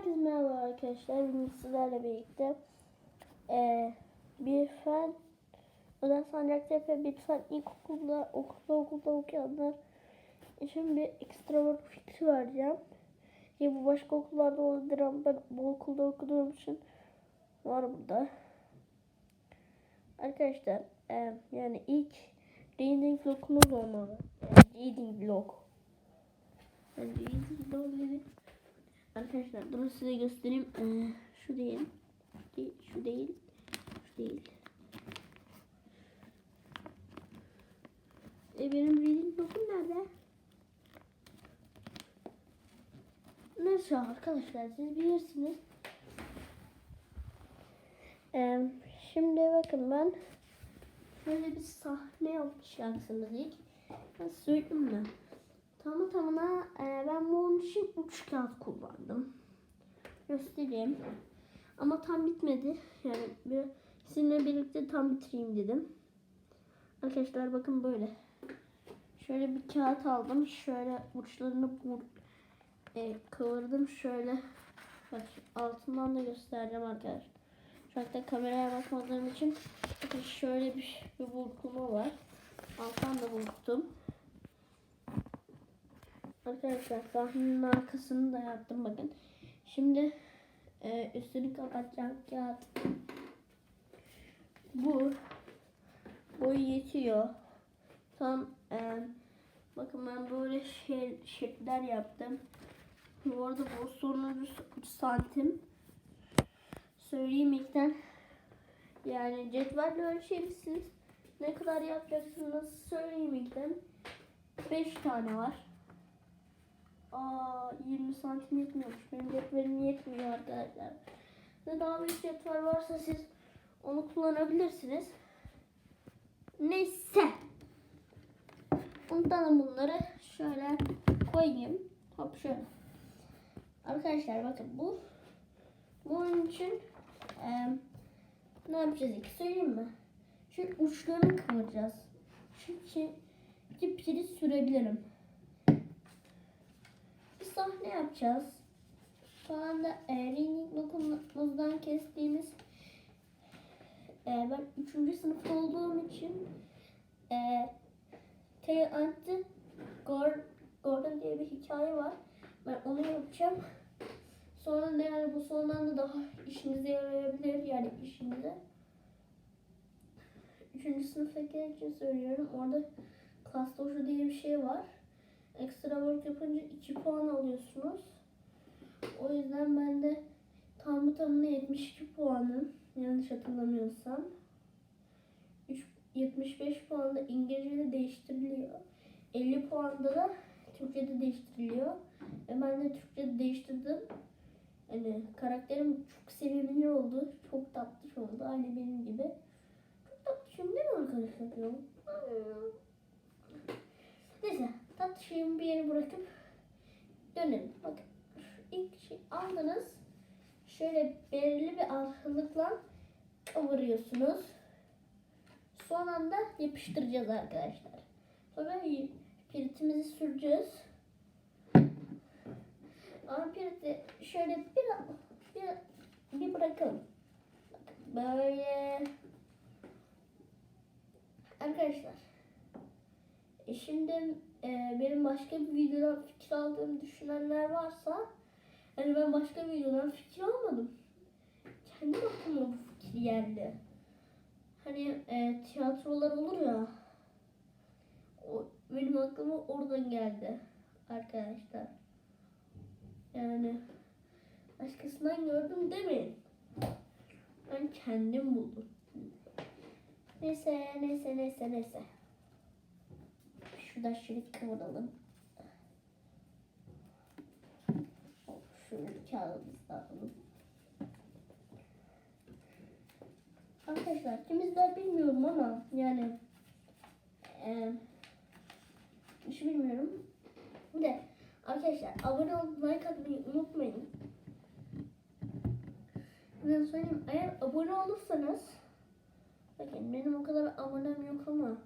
Herkese merhaba arkadaşlar. Bugün sizlerle birlikte eee bir fen Öden Sancaktepe bir fen ilkokulda okulda okulda okuyanlar için bir ekstravert fikri vereceğim. Ya bu başka okullarda olabilir ama ben bu okulda okuduğum için var burada. Arkadaşlar eee, yani ilk reading blokumuz olmalı. Yani reading blok. Yani reading blok dedim. Arkadaşlar durun size göstereyim. Ee, şu değil. Şu değil. Şu değil. E benim reading blogum nerede? Neyse arkadaşlar siz bilirsiniz. Ee, şimdi bakın ben şöyle bir sahne yapacaksınız ilk. Ben söyleyeyim mi? Tamı tamına e, ben bunun için uç kağıt kullandım. Göstereyim. Ama tam bitmedi. Yani bir, sizinle birlikte tam bitireyim dedim. Arkadaşlar bakın böyle. Şöyle bir kağıt aldım. Şöyle uçlarını bu, e, kıvırdım. Şöyle bak altından da göstereceğim arkadaşlar. Şu anda kameraya bakmadığım için şöyle bir, bir burkulma var. Alttan da burktum. Arkadaşlar sahnenin arkasını da yaptım bakın. Şimdi e, üstünü kapatacağım kağıt. Bu boy yetiyor. Tam e, bakın ben böyle şey, şekiller yaptım. Bu arada bu sonuncusu 3 santim. Söyleyeyim ilkten. Yani cetvelle ölçebilirsiniz. Ne kadar yapacaksınız söyleyeyim ilkten. 5 tane var. Aa 20 santim yetmiyormuş. Benim cetvelim yetmiyor arkadaşlar. Ve daha büyük cetvel varsa siz onu kullanabilirsiniz. Neyse. Unutalım bunları. Şöyle koyayım. Hop şöyle. Arkadaşlar bakın bu bunun için eee, ne yapacağız ilk söyleyeyim mi? Şu uçlarını kıvıracağız. Şu için sürebilirim sahne yapacağız. Şu anda e, ringing lokumuzdan kestiğimiz e, ben 3. sınıfta olduğum için e, Tale Anti Gordon diye bir hikaye var. Ben onu yapacağım. Sonra ne yani bu sondan da daha işinize yarayabilir yani işinize. Üçüncü sınıftakiler için söylüyorum. Orada dojo diye bir şey var ekstra work yapınca 2 puan alıyorsunuz. O yüzden ben de tamı tamına 72 puanım. Yanlış hatırlamıyorsam. 3, 75 puanda İngilizce'de değiştiriliyor. 50 puanda da Türkçe'de değiştiriliyor. Ve ben de Türkçe'de değiştirdim. Yani karakterim çok sevimli oldu. Çok tatlış oldu. Aynı benim gibi. Çok tatlışım değil mi arkadaşlar? Neyse tatlışımı bir yere bırakıp dönelim. Bakın ilk şey aldınız. Şöyle belirli bir aralıkla kavuruyorsunuz. Son anda yapıştıracağız arkadaşlar. Sonra piritimizi süreceğiz. Ama piriti şöyle bir, bir, bir bırakalım. Bakın böyle. Arkadaşlar. E şimdi e, benim başka bir videodan fikir aldığımı düşünenler varsa hani ben başka bir videodan fikir almadım. Kendi aklıma bu fikir geldi. Hani e, tiyatrolar olur ya o, benim aklıma oradan geldi arkadaşlar. Yani başkasından gördüm demeyin. Ben kendim buldum. Neyse neyse neyse neyse. Şuradan şöyle kıvıralım. Şöyle kağıdımızı alalım. Arkadaşlar kimizler bilmiyorum ama yani e, hiç bilmiyorum. Bir de arkadaşlar abone olup like atmayı unutmayın. Ben söyleyeyim eğer abone olursanız bakın benim o kadar abonem yok ama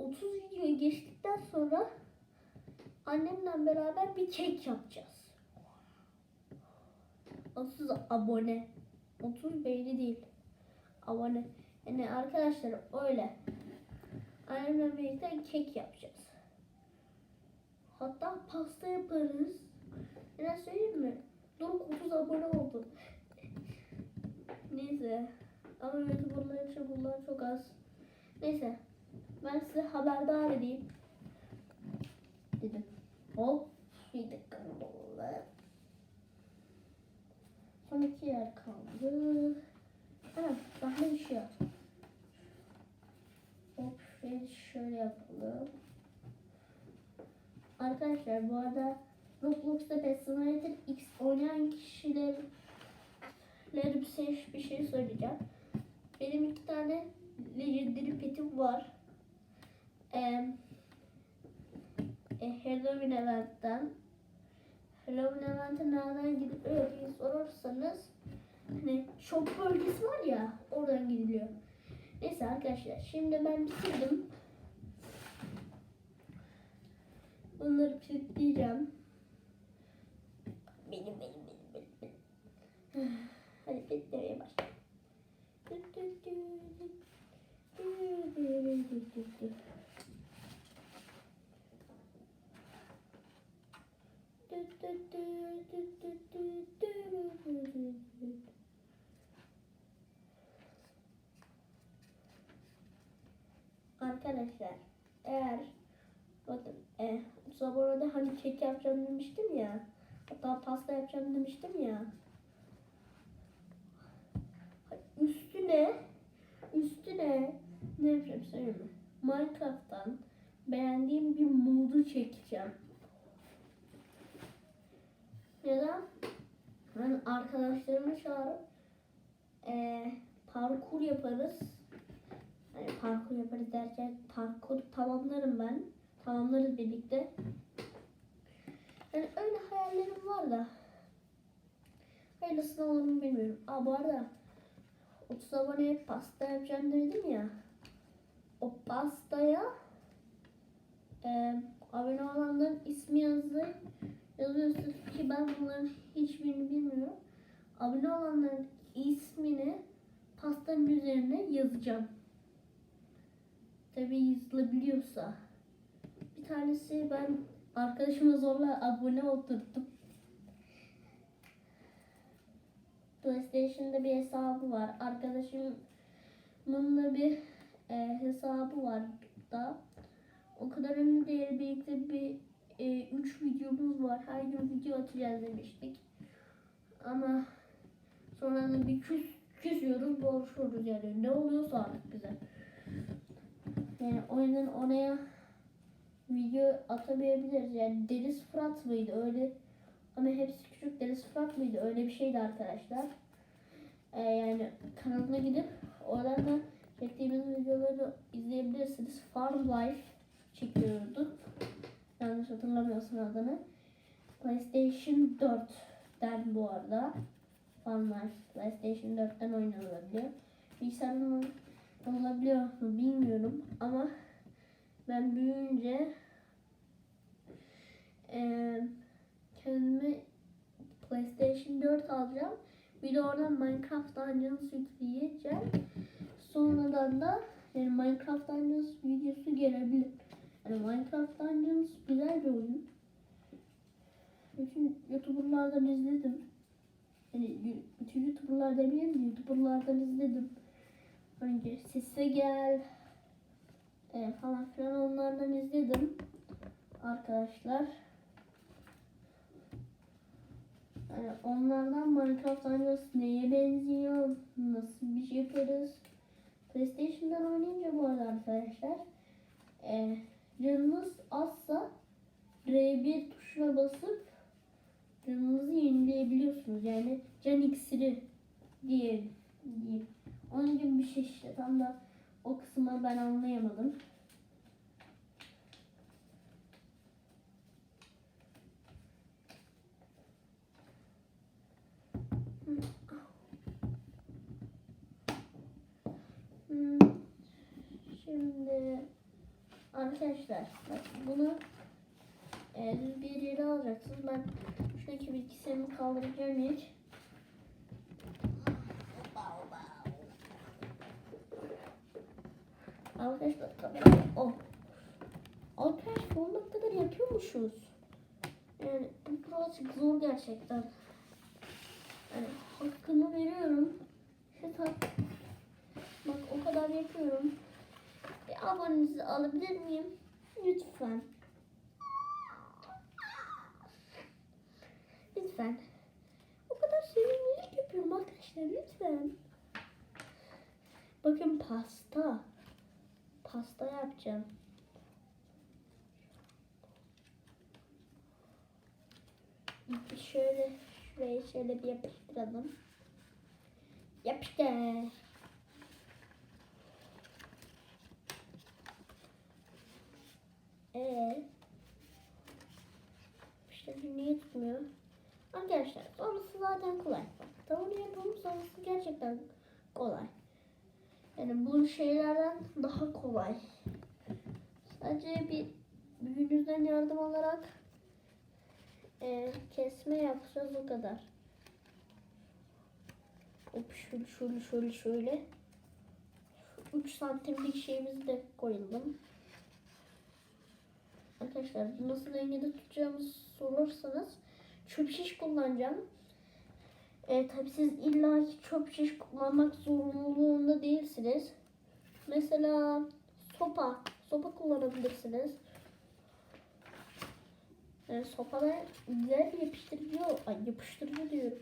30 videoyu geçtikten sonra annemle beraber bir kek yapacağız. 30 abone. 30 beğeni değil. Abone. Yani arkadaşlar öyle. Annemle birlikte kek yapacağız. Hatta pasta yaparız. Ne söyleyeyim mi? Doruk 30 abone oldu. Neyse. Ama YouTuber'lar için çok az. Neyse. Ben size haberdar edeyim. Dedim. Hop. Bir dakika. Son iki yer kaldı. Evet. Sahne dışı yap. Hop. Şöyle, yapalım. Arkadaşlar bu arada Roblox'ta Personator X oynayan kişiler bir şey, bir şey söyleyeceğim. Benim iki tane Legendary petim var. Ee, e, Halloween Event'ten. Halloween Event'e nereden gidip diye sorarsanız hani shop bölgesi var ya oradan gidiliyor. Neyse arkadaşlar şimdi ben bitirdim. Bunları kilitleyeceğim. Benim benim benim benim. benim. Hadi kilitlemeye başla. Arkadaşlar eğer bakın e, sabahda hani kek yapacağım demiştim ya hatta pasta yapacağım demiştim ya üstüne üstüne ne yapacağım söyleyeyim mi? Minecraft'tan beğendiğim bir modu çekeceğim. Da ben arkadaşlarımı çağırıp eee parkur yaparız. Yani parkur yaparız derken parkur tamamlarım ben. Tamamlarız birlikte. Yani öyle hayallerim var da. Hayırlısı ne olur mu bilmiyorum. Aa bu arada 30 aboneye pasta yapacağım dedim ya. O pastaya e, abone olanların ismi yazdı. Yazıyorsunuz ki ben bunların hiçbirini bilmiyorum. Abone olanların ismini pastanın üzerine yazacağım. Tabii yazılabiliyorsa. Bir tanesi ben arkadaşıma zorla abone oturttum. PlayStation'da bir hesabı var. Arkadaşımın da bir e, hesabı var da. O kadar ünlü değil. Birlikte bir 3 videomuz var. Her gün video atacağız demiştik. Ama sonra da bir küs, küsüyoruz, boğuşuyoruz yani. Ne oluyorsa artık bize. Yani o yüzden oraya video atamayabiliriz. Yani Deniz Fırat mıydı? Öyle ama hepsi küçük Deniz Fırat mıydı? Öyle bir şeydi arkadaşlar. Ee, yani kanalına gidip oradan da çektiğimiz videoları izleyebilirsiniz. Farm Life çekiyorduk. Yanlış hatırlamıyorsun adını. PlayStation 4'ten bu arada. Farm Life PlayStation 4'ten oynanabiliyor. Bilgisayardan olabiliyor mu bilmiyorum ama ben büyüyünce eee kendime PlayStation 4 alacağım. Bir de oradan Minecraft Dungeons yükleyeceğim. Sonradan da yani Minecraft Dungeons videosu gelebilir. Yani Minecraft Dungeons güzel bir oyun. Bütün YouTuber'lardan izledim. Yani bütün YouTuber'lar demeyeyim de YouTuber'lardan izledim. Önce Sese Gel e, falan filan onlardan izledim. Arkadaşlar. Yani onlardan Minecraft Dungeons neye benziyor, nasıl bir şey yaparız. PlayStation'dan oynayınca bu arada arkadaşlar e, canınız azsa R1 tuşuna basıp canınızı yenileyebiliyorsunuz. Yani can iksiri diye diyeyim. Onun gibi bir şey işte. Tam da o kısmı ben anlayamadım. Şimdi arkadaşlar bak bunu e, bir yere alacaksınız. Ben şuradaki bilgisayarımı kaldıracağım hiç. Arkadaşlar kamera. Oh. Arkadaş sonuna kadar yapıyormuşuz. Yani bu birazcık zor gerçekten. Yani hakkını veriyorum. İşte tak. Bak o kadar yapıyorum. Bir abonenizi alabilir miyim? Lütfen. Lütfen. O kadar sevimlilik yapıyorum arkadaşlar lütfen. Bakın pasta. Pasta yapacağım. Şöyle şuraya şöyle bir yapıştıralım. Yapıştır. Ee, işte niye tutmuyor? Arkadaşlar sonrası zaten kolay. Tavanı yapalım sonrası gerçekten kolay. Yani bu şeylerden daha kolay. Sadece bir büyüğünüzden yardım alarak e, kesme yapacağız o kadar. Hop şöyle şöyle şöyle şöyle. 3 santimlik şeyimizi de koyalım. Arkadaşlar nasıl dengede tutacağımızı sorarsanız çöp şiş kullanacağım. E, tabii siz illa ki çöp şiş kullanmak zorunluluğunda değilsiniz. Mesela sopa, sopa kullanabilirsiniz. Yani sopada güzel bir yapıştırıcı, ay yapıştırıcı diyorum.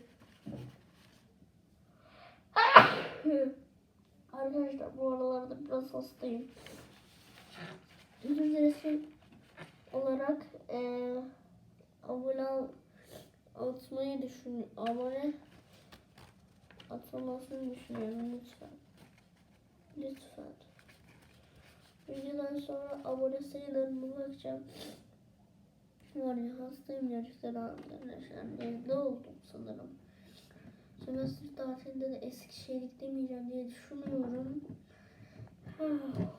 Arkadaşlar bu aralarda biraz hastayım. Özür dilerim olarak eee abone atmayı düşün abone atılmasını düşünüyorum lütfen. Lütfen. Videodan sonra abone sayılarına bakacağım. Var ya hastayım gerçekten arkadaşlar. Evde oldum sanırım. Sömestr tatilinde de Eskişehir'lik demeyeceğim diye düşünüyorum. Ah,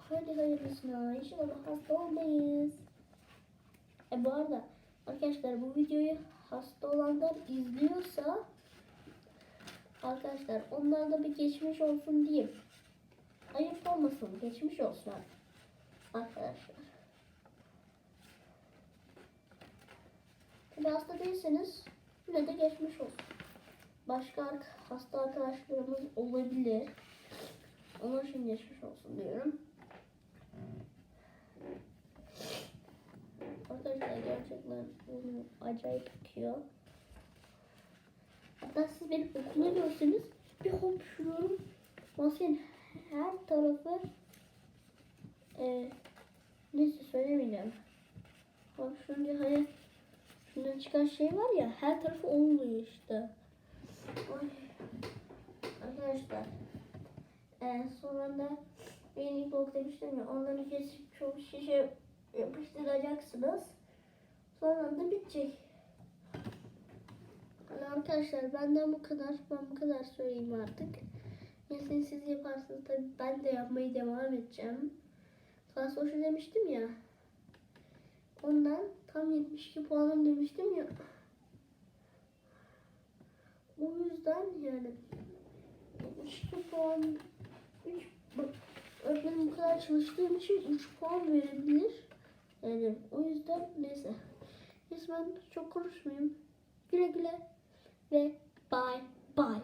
Hadi hayırlısına. İnşallah hasta olmayız. E bu arada arkadaşlar bu videoyu hasta olanlar izliyorsa arkadaşlar onlara da bir geçmiş olsun diyeyim. Ayıp olmasın. Geçmiş olsun arkadaşlar. Tabi hasta değilseniz yine de geçmiş olsun. Başka hasta arkadaşlarımız olabilir. Onlar için geçmiş olsun diyorum. Arkadaşlar gerçekten acayip akıyor. Hatta siz benim okula görseniz bir hapşuruyorum. Maskenin her tarafı e, neyse söylemeyeceğim. Hapşurunca hani şundan çıkan şey var ya her tarafı oluyor işte. Ay. Arkadaşlar e, sonunda ben ilk ok demiştim ya onları kesip çok şişe yapıştıracaksınız. Sonra da bitecek. Yani arkadaşlar benden bu kadar. Ben bu kadar söyleyeyim artık. Neyse siz yaparsınız tabii ben de yapmaya devam edeceğim. Sana soşu demiştim ya. Ondan tam 72 puanım demiştim ya. O yüzden yani 72 puan 3 bak öğretmenim bu kadar çalıştığım için 3 puan verebilir. Yani o yüzden neyse. Neyse ben çok konuşmayayım. Güle güle Bye. Bye.